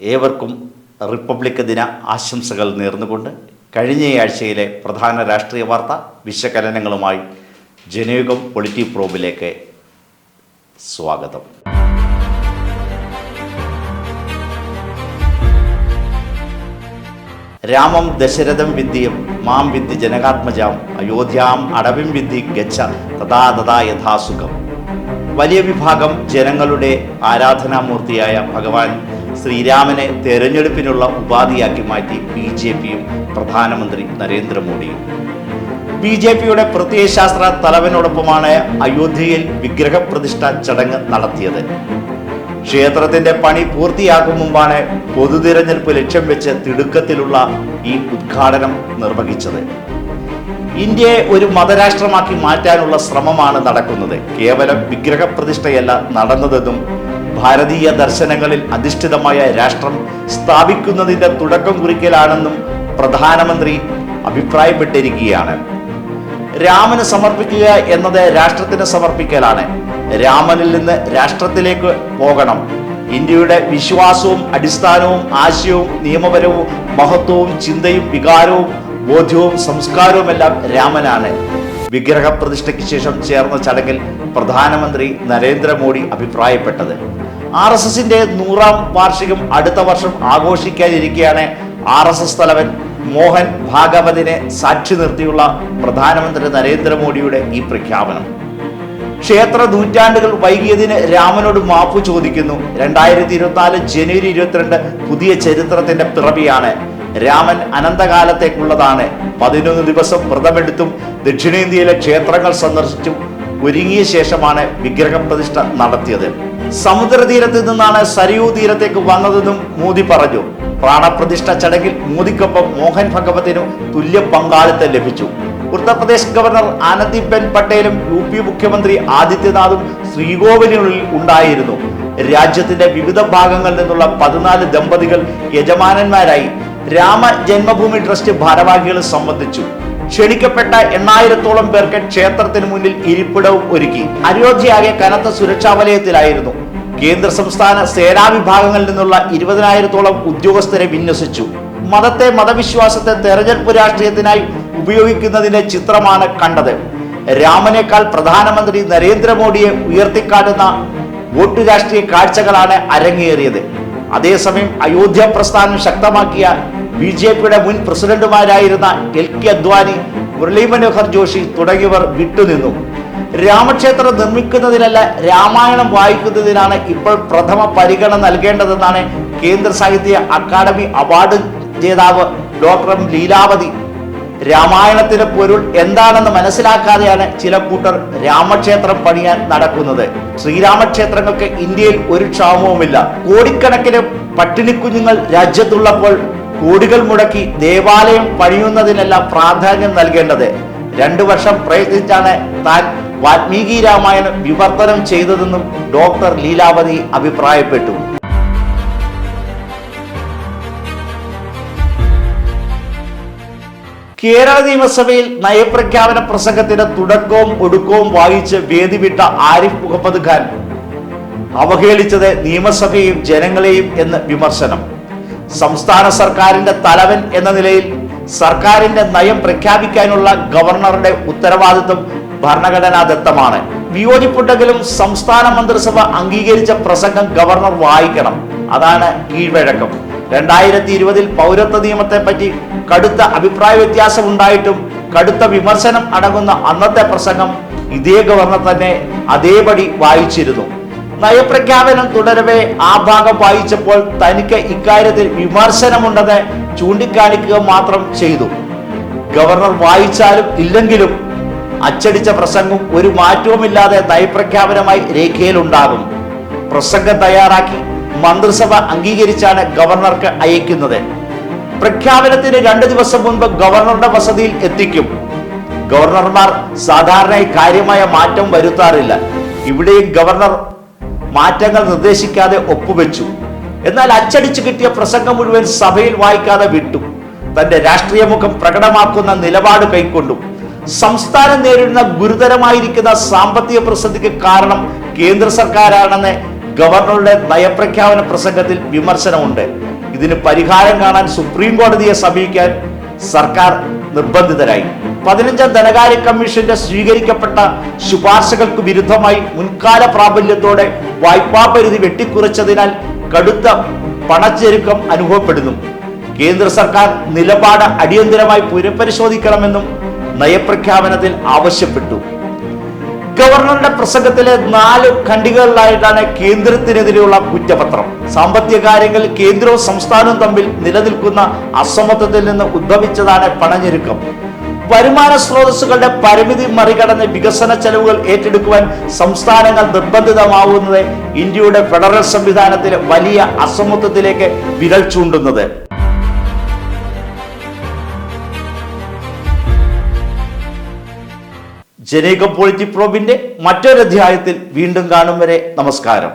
ഏവർക്കും റിപ്പബ്ലിക് ദിന ആശംസകൾ നേർന്നുകൊണ്ട് കഴിഞ്ഞയാഴ്ചയിലെ പ്രധാന രാഷ്ട്രീയ വാർത്ത വിശകലനങ്ങളുമായി ജനയുഗം പൊളിറ്റി പ്രോബിലേക്ക് സ്വാഗതം. രാമം ദശരഥം വിദ്യം മാം വിദ്യ ജനകാത്മജാം അയോധ്യാം അടവിം വിദ്യ ഗച്ഛ തഥാ തഥാ യഥാസുഖം. വലിയ വിഭാഗം ജനങ്ങളുടെ ആരാധനാമൂർത്തിയായ ഭഗവാൻ ശ്രീരാമനെ തെരഞ്ഞെടുപ്പിനുള്ള ഉപാധിയാക്കി മാറ്റി ബി ജെ പിയും പ്രധാനമന്ത്രി നരേന്ദ്രമോദിയും. ബി ജെ പിയുടെ പ്രത്യയശാസ്ത്ര തലവനോടൊപ്പമാണ് അയോധ്യയിൽ വിഗ്രഹപ്രതിഷ്ഠ ചടങ്ങ് നടത്തിയത്. ക്ഷേത്രത്തിന്റെ പണി പൂർത്തിയാക്കും മുമ്പാണ് പൊതുതിരഞ്ഞെടുപ്പ് ലക്ഷ്യം വെച്ച് തിടുക്കത്തിലുള്ള ഈ ഉദ്ഘാടനം നിർവഹിച്ചത്. ഇന്ത്യയെ ഒരു മതരാഷ്ട്രമാക്കി മാറ്റാനുള്ള ശ്രമമാണ് നടക്കുന്നത്. കേവലം വിഗ്രഹപ്രതിഷ്ഠയല്ല നടന്നതെന്നും ഭാരതീയ ദർശനങ്ങളിൽ അധിഷ്ഠിതമായ രാഷ്ട്രം സ്ഥാപിക്കുന്നതിന്റെ തുടക്കം കുറിക്കലാണെന്നും പ്രധാനമന്ത്രി അഭിപ്രായപ്പെട്ടിരിക്കുകയാണ്. രാമന് സമർപ്പിക്കുക എന്നത് രാഷ്ട്രത്തിന് സമർപ്പിക്കലാണ്. രാമനിൽ നിന്ന് രാഷ്ട്രത്തിലേക്ക് പോകണം. ഇന്ത്യയുടെ വിശ്വാസവും അടിസ്ഥാനവും ആശയവും നിയമപരവും മഹത്വവും ചിന്തയും വികാരവും ബോധ്യവും സംസ്കാരവും എല്ലാം രാമനാണ്. വിഗ്രഹ പ്രതിഷ്ഠയ്ക്ക് ശേഷം ചേർന്ന ചടങ്ങിൽ പ്രധാനമന്ത്രി നരേന്ദ്രമോദി അഭിപ്രായപ്പെട്ടത്. ആർ എസ് എസിന്റെ നൂറാം വാർഷികം അടുത്ത വർഷം ആഘോഷിക്കാനിരിക്കെയാണ് ആർ എസ് എസ് തലവൻ മോഹൻ ഭാഗവതിനെ സാക്ഷി നിർത്തിയുള്ള പ്രധാനമന്ത്രി നരേന്ദ്രമോദിയുടെ ഈ പ്രഖ്യാപനം. ക്ഷേത്ര നൂറ്റാണ്ടുകൾ വൈകിയതിന് രാമനോട് മാപ്പ് ചോദിക്കുന്നു. രണ്ടായിരത്തി ഇരുപത്തിനാല് ജനുവരി ഇരുപത്തിരണ്ട് പുതിയ ചരിത്രത്തിന്റെ പിറവിയാണ്. രാമൻ അനന്തകാലത്തേക്കുള്ളതാണ്. പതിനൊന്ന് ദിവസം വ്രതമെടുത്തും ദക്ഷിണേന്ത്യയിലെ ക്ഷേത്രങ്ങൾ സന്ദർശിച്ചും ഒരുങ്ങിയ ശേഷമാണ് വിഗ്രഹ പ്രതിഷ്ഠ നടത്തിയത്. സമുദ്രതീരത്ത് നിന്നാണ് സരിയൂ തീരത്തേക്ക് വന്നതെന്നും മോദി പറഞ്ഞു. പ്രാണപ്രതിഷ്ഠ ചടങ്ങിൽ മോദിക്കൊപ്പം മോഹൻ ഭഗവത്തിനും തുല്യ പങ്കാളിത്തം ലഭിച്ചു. ഉത്തർപ്രദേശ് ഗവർണർ ആനന്ദിബെൻ പട്ടേലും യു പി മുഖ്യമന്ത്രി ആദിത്യനാഥും ശ്രീകോവിലിനുള്ളിൽ ഉണ്ടായിരുന്നു. രാജ്യത്തിന്റെ വിവിധ ഭാഗങ്ങളിൽ നിന്നുള്ള പതിനാല് ദമ്പതികൾ യജമാനന്മാരായി രാമ ജന്മഭൂമി ട്രസ്റ്റ് ഭാരവാഹികൾ സംബന്ധിച്ചു. ക്ഷണിക്കപ്പെട്ട എണ്ണായിരത്തോളം പേർക്ക് ക്ഷേത്രത്തിന് മുന്നിൽ ഇരിപ്പിടവും ഒരുക്കി. അയോധ്യയാകെ കനത്ത സുരക്ഷാ വലയത്തിലായിരുന്നു. കേന്ദ്ര സംസ്ഥാന സേനാ വിഭാഗങ്ങളിൽ നിന്നുള്ള ഇരുപതിനായിരത്തോളം ഉദ്യോഗസ്ഥരെ വിന്യസിച്ചു. മതത്തെ മതവിശ്വാസത്തെ തെരഞ്ഞെടുപ്പ് രാഷ്ട്രീയത്തിനായി ഉപയോഗിക്കുന്നതിന്റെ ചിത്രമാണ് കണ്ടത്. രാമനേക്കാൾ പ്രധാനമന്ത്രി നരേന്ദ്രമോദിയെ ഉയർത്തിക്കാട്ടുന്ന വോട്ട് രാഷ്ട്രീയ കാഴ്ചകളാണ് അരങ്ങേറിയത്. അതേസമയം അയോധ്യ പ്രസ്ഥാനം ശക്തമാക്കിയ ബി ജെ പിയുടെ മുൻ പ്രസിഡന്റുമാരായിരുന്ന എൽ കെ അദ്വാനി മുരളി മനോഹർ ജോഷി തുടങ്ങിയവർ വിട്ടുനിന്നു. രാമക്ഷേത്രം നിർമ്മിക്കുന്നതിനല്ല രാമായണം വായിക്കുന്നതിനാണ് ഇപ്പോൾ പ്രഥമ പരിഗണന നൽകേണ്ടതെന്നാണ് കേന്ദ്ര സാഹിത്യ അക്കാദമി അവാർഡ് ജേതാവ് ഡോക്ടർ ലീലാവതി രാമായണത്തിന്റെ പൊരുൾ എന്താണെന്ന് മനസ്സിലാക്കാതെയാണ് ചില കൂട്ടർ രാമക്ഷേത്രം പണിയാൻ നടക്കുന്നത്. ശ്രീരാമക്ഷേത്രങ്ങൾക്ക് ഇന്ത്യയിൽ ഒരു ക്ഷാമവുമില്ല. കോടിക്കണക്കിന് പട്ടിണിക്കുഞ്ഞുങ്ങൾ രാജ്യത്തുള്ളപ്പോൾ കോടികൾ മുടക്കി ദേവാലയം പണിയുന്നതിനെല്ലാം പ്രാധാന്യം നൽകേണ്ടത്. രണ്ടു വർഷം പ്രയത്നിച്ചാണ് താൻ വാൽമീകി രാമായണം വിവർത്തനം ചെയ്തതെന്നും ഡോക്ടർ ലീലാവതി അഭിപ്രായപ്പെട്ടു. കേരള നിയമസഭയിൽ നയപ്രഖ്യാപന പ്രസംഗത്തിന്റെ തുടക്കവും ഒടുക്കവും വായിച്ച് വേദി വിട്ട ആരിഫ് മുഹമ്മദ് ഖാൻ അവഹേളിച്ചത് നിയമസഭയെയും ജനങ്ങളെയും എന്ന് വിമർശനം. സംസ്ഥാന സർക്കാരിന്റെ തലവൻ എന്ന നിലയിൽ സർക്കാരിന്റെ നയം പ്രഖ്യാപിക്കാനുള്ള ഗവർണറുടെ ഉത്തരവാദിത്വം ഭരണഘടനാദത്തമാണ് വിയോജിപ്പുണ്ടെങ്കിലും സംസ്ഥാന മന്ത്രിസഭ അംഗീകരിച്ച പ്രസംഗം ഗവർണർ വായിക്കണം. അതാണ് കീഴ്വഴക്കം. രണ്ടായിരത്തി ഇരുപതിൽ പൗരത്വ നിയമത്തെ പറ്റി കടുത്ത അഭിപ്രായ വ്യത്യാസം ഉണ്ടായിട്ടും കടുത്ത വിമർശനം അടങ്ങുന്ന അന്നത്തെ പ്രസംഗം ഇതേ ഗവർണർ തന്നെ അതേപടി വായിച്ചിരുന്നു. നയപ്രഖ്യാപനം തുടരവേ ആ ഭാഗം വായിച്ചപ്പോൾ തനിക്ക് ഇക്കാര്യത്തിൽ വിമർശനമുണ്ടെന്ന് ചൂണ്ടിക്കാണിക്കുക മാത്രം ചെയ്തു. ഗവർണർ വായിച്ചാലും ഇല്ലെങ്കിലും അച്ചടിച്ച പ്രസംഗം ഒരു മാറ്റവുമില്ലാതെ നയപ്രഖ്യാപനമായി രേഖയിലുണ്ടാകും. പ്രസംഗം തയ്യാറാക്കി മന്ത്രിസഭ അംഗീകരിച്ചാണ് ഗവർണർക്ക് അയക്കുന്നത്. പ്രഖ്യാപനത്തിന് രണ്ടു ദിവസം മുൻപ് ഗവർണറുടെ വസതിയിൽ എത്തിക്കും. ഗവർണർമാർ സാധാരണയായി കാര്യമായ മാറ്റം വരുത്താറില്ല. ഇവിടെയും ഗവർണർ മാറ്റങ്ങൾ നിർദ്ദേശിക്കാതെ ഒപ്പുവെച്ചു. എന്നാൽ അച്ചടിച്ചു കിട്ടിയ പ്രസംഗം മുഴുവൻ സഭയിൽ വായിക്കാതെ വിട്ടു. തന്റെ രാഷ്ട്രീയ മുഖം പ്രകടമാക്കുന്ന നിലപാട് കൈക്കൊണ്ടു. സംസ്ഥാനം നേരിടുന്ന ഗുരുതരമായിരിക്കുന്ന സാമ്പത്തിക പ്രതിസന്ധിക്ക് കാരണം കേന്ദ്ര സർക്കാരാണെന്ന് ഗവർണറുടെ നയപ്രഖ്യാപന പ്രസംഗത്തിൽ വിമർശനമുണ്ട്. ഇതിന് പരിഹാരം കാണാൻ സുപ്രീം കോടതിയെ സമീപിക്കാൻ സർക്കാർ നിർബന്ധിതരായി. പതിനഞ്ചാം ധനകാര്യ കമ്മീഷന്റെ സ്വീകരിക്കപ്പെട്ട ശുപാർശകൾക്ക് വിരുദ്ധമായി മുൻകാല പ്രാബല്യത്തോടെ വായ്പാ പരിധി വെട്ടിക്കുറച്ചതിനാൽ കടുത്ത പണച്ചെരുക്കം അനുഭവപ്പെടുന്നു. കേന്ദ്ര സർക്കാർ നിലപാട് അടിയന്തരമായി പുനഃപരിശോധിക്കണമെന്നും നയപ്രഖ്യാപനത്തിൽ ആവശ്യപ്പെട്ടു. ഗവർണറുടെ പ്രസംഗത്തിലെ നാല് ഖണ്ഡികകളിലായിട്ടാണ് കേന്ദ്രത്തിനെതിരെയുള്ള കുറ്റപത്രം. സാമ്പത്തിക കാര്യങ്ങൾ കേന്ദ്രവും സംസ്ഥാനവും തമ്മിൽ നിലനിൽക്കുന്ന അസമത്വത്തിൽ നിന്ന് ഉദ്ഭവിച്ചതാണ് പണഞ്ഞെരുക്കം. വരുമാന സ്രോതസ്സുകളുടെ പരിമിതി മറികടന്ന് വികസന ചെലവുകൾ ഏറ്റെടുക്കുവാൻ സംസ്ഥാനങ്ങൾ നിർബന്ധിതമാവുന്നത് ഇന്ത്യയുടെ ഫെഡറൽ സംവിധാനത്തിലെ വലിയ അസമത്വത്തിലേക്ക് വിരൽ ചൂണ്ടുന്നത്. ജനീകം പോളിറ്റി പ്രോബിന്റെ മറ്റൊരു അധ്യായത്തിൽ വീണ്ടും കാണും വരെ നമസ്കാരം.